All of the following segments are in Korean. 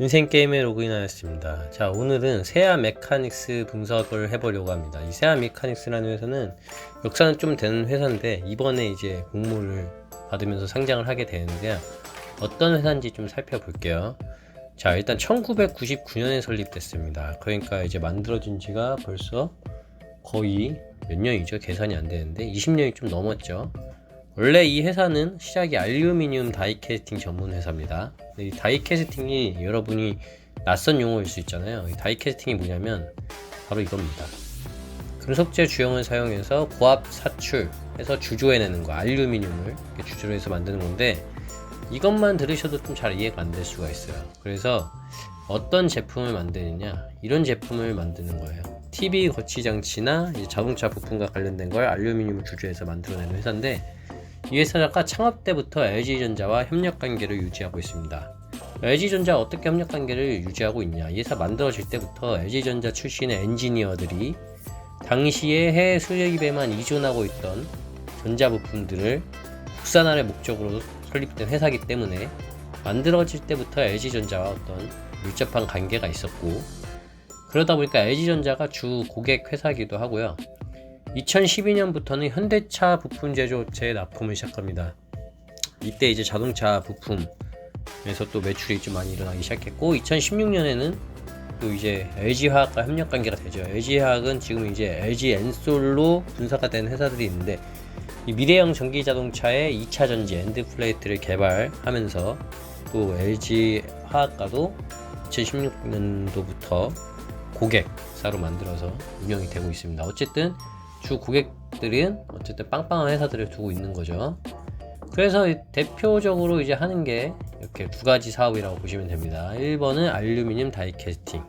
인생 게임에 로그인하였습니다. 자, 오늘은 세아 메카닉스 분석을 해보려고 합니다. 이 세아 메카닉스라는 회사는 역사는 좀 되는 회사인데 이번에 이제 공모를 받으면서 상장을 하게 되는데요. 어떤 회사인지 좀 살펴볼게요. 자, 일단 1999년에 설립됐습니다. 그러니까 이제 만들어진 지가 벌써 거의 몇 년이죠? 계산이 안 되는데 20년이 좀 넘었죠. 원래 이 회사는 시작이 알루미늄 다이캐스팅 전문 회사입니다. 이 다이캐스팅이 여러분이 낯선 용어일 수 있잖아요. 이 다이캐스팅이 뭐냐면 바로 이겁니다. 금속재 주형을 사용해서 고압 사출해서 주조해내는 거, 알루미늄을 주조를 해서 만드는 건데 이것만 들으셔도 좀 잘 이해가 안 될 수가 있어요. 그래서 어떤 제품을 만드느냐 이런 제품을 만드는 거예요. TV 거치 장치나 자동차 부품과 관련된 걸 알루미늄을 주조해서 만들어내는 회사인데 이 회사가 창업 때부터 LG전자와 협력 관계를 유지하고 있습니다. LG전자 어떻게 협력 관계를 유지하고 있냐? 이 회사 만들어질 때부터 LG전자 출신의 엔지니어들이 당시에 해외 수입에만 의존하고 있던 전자부품들을 국산화를 목적으로 설립된 회사이기 때문에 만들어질 때부터 LG전자와 어떤 밀접한 관계가 있었고 그러다 보니까 LG전자가 주 고객 회사이기도 하고요. 2012년부터는 현대차 부품 제조업체에 납품을 시작합니다. 이때 이제 자동차 부품에서 또 매출이 좀 많이 일어나기 시작했고 2016년에는 또 이제 LG화학과 협력 관계가 되죠. LG화학은 지금 이제 LG 엔솔로 분사가 된 회사들이 있는데 이 미래형 전기 자동차의 2차 전지 엔드 플레이트를 개발하면서 또 LG 화학과도 2016년도부터 고객사로 만들어서 운영이 되고 있습니다. 어쨌든 주 고객들은 어쨌든 빵빵한 회사들을 두고 있는 거죠. 그래서 대표적으로 이제 하는 게 이렇게 두 가지 사업이라고 보시면 됩니다. 1번은 알루미늄 다이 캐스팅.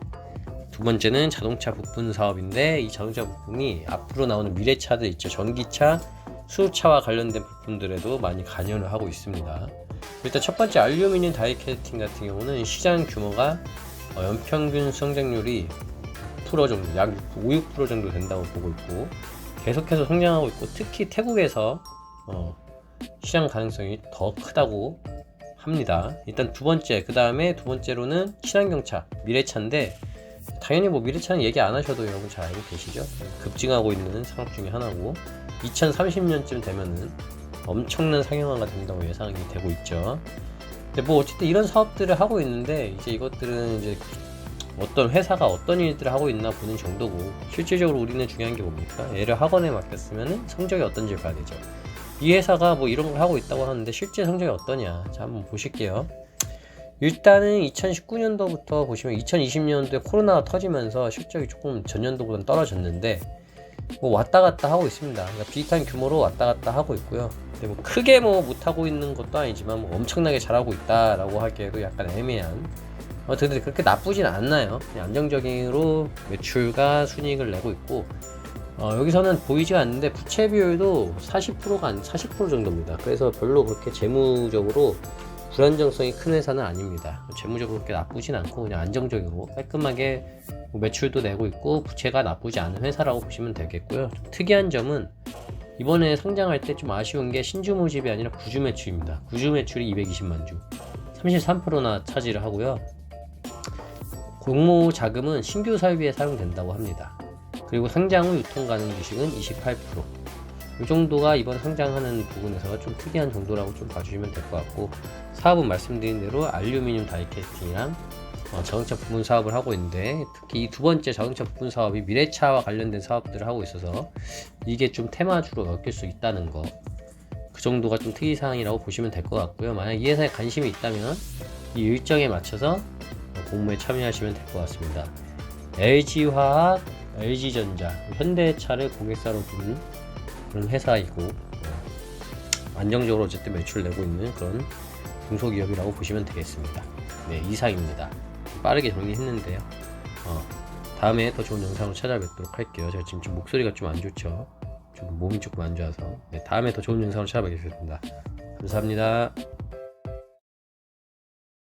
두 번째는 자동차 부품 사업인데 이 자동차 부품이 앞으로 나오는 미래차들 있죠. 전기차, 수차와 관련된 부품들에도 많이 관여를 하고 있습니다. 일단 첫 번째 알루미늄 다이 캐스팅 같은 경우는 시장 규모가 어, 연평균 성장률이 6% 정도, 약 5, 6% 정도 된다고 보고 있고 계속해서 성장하고 있고 특히 태국에서 어, 시장 가능성이 더 크다고 합니다. 일단 두 번째, 그 다음에 두 번째로는 친환경차, 미래차인데 당연히 뭐 미래차는 얘기 안 하셔도 여러분 잘 알고 계시죠? 급증하고 있는 산업 중에 하나고 2030년쯤 되면은 엄청난 상용화가 된다고 예상이 되고 있죠. 근데 뭐 어쨌든 이런 사업들을 하고 있는데 이제 이것들은 이제 어떤 회사가 어떤 일들을 하고 있나 보는 정도고 실질적으로 우리는 중요한 게 뭡니까? 얘를 학원에 맡겼으면 성적이 어떤지 봐야 되죠. 이 회사가 뭐 이런 걸 하고 있다고 하는데 실제 성적이 어떠냐? 자 한번 보실게요. 일단은 2019년도부터 보시면 2020년도에 코로나가 터지면서 실적이 조금 전년도보다는 떨어졌는데 뭐 왔다 갔다 하고 있습니다. 그러니까 비슷한 규모로 왔다 갔다 하고 있고요. 근데 뭐 크게 뭐 못하고 있는 것도 아니지만 뭐 엄청나게 잘하고 있다라고 하기에도 약간 애매한 어, 근데 그렇게 나쁘진 않나요? 안정적으로 매출과 순이익을 내고 있고 어, 여기서는 보이지가 않는데 부채 비율도 40%가 아닌 40% 정도입니다. 그래서 별로 그렇게 재무적으로 불안정성이 큰 회사는 아닙니다. 재무적으로 그렇게 나쁘진 않고 그냥 안정적이고 깔끔하게 뭐 매출도 내고 있고 부채가 나쁘지 않은 회사라고 보시면 되겠고요. 좀 특이한 점은 이번에 상장할 때 좀 아쉬운 게 신주 모집이 아니라 구주 매출입니다. 구주 매출이 220만 주, 33%나 차지를 하고요. 공모 자금은 신규 설비에 사용된다고 합니다. 그리고 상장 후 유통 가능 주식은 28%. 이 정도가 이번 상장하는 부분에서 좀 특이한 정도라고 좀 봐주시면 될 것 같고 사업은 말씀드린 대로 알루미늄 다이캐스팅이랑 어, 자동차 부품 사업을 하고 있는데 특히 이 두 번째 자동차 부품 사업이 미래차와 관련된 사업들을 하고 있어서 이게 좀 테마주로 엮일 수 있다는 거. 그 정도가 좀 특이사항이라고 보시면 될 것 같고요. 만약 이 회사에 관심이 있다면 이 일정에 맞춰서 공모에 참여하시면 될 것 같습니다. LG화학, LG전자, 현대차를 고객사로 두는 그런 회사이고 어, 안정적으로 어쨌든 매출 내고 있는 그런 중소기업이라고 보시면 되겠습니다. 네, 이상입니다. 빠르게 정리했는데요. 어, 다음에 더 좋은 영상으로 찾아뵙도록 할게요. 제가 지금 좀 목소리가 좀 안 좋죠. 좀 몸이 조금 안 좋아서. 네, 다음에 더 좋은 영상으로 찾아뵙겠습니다. 감사합니다.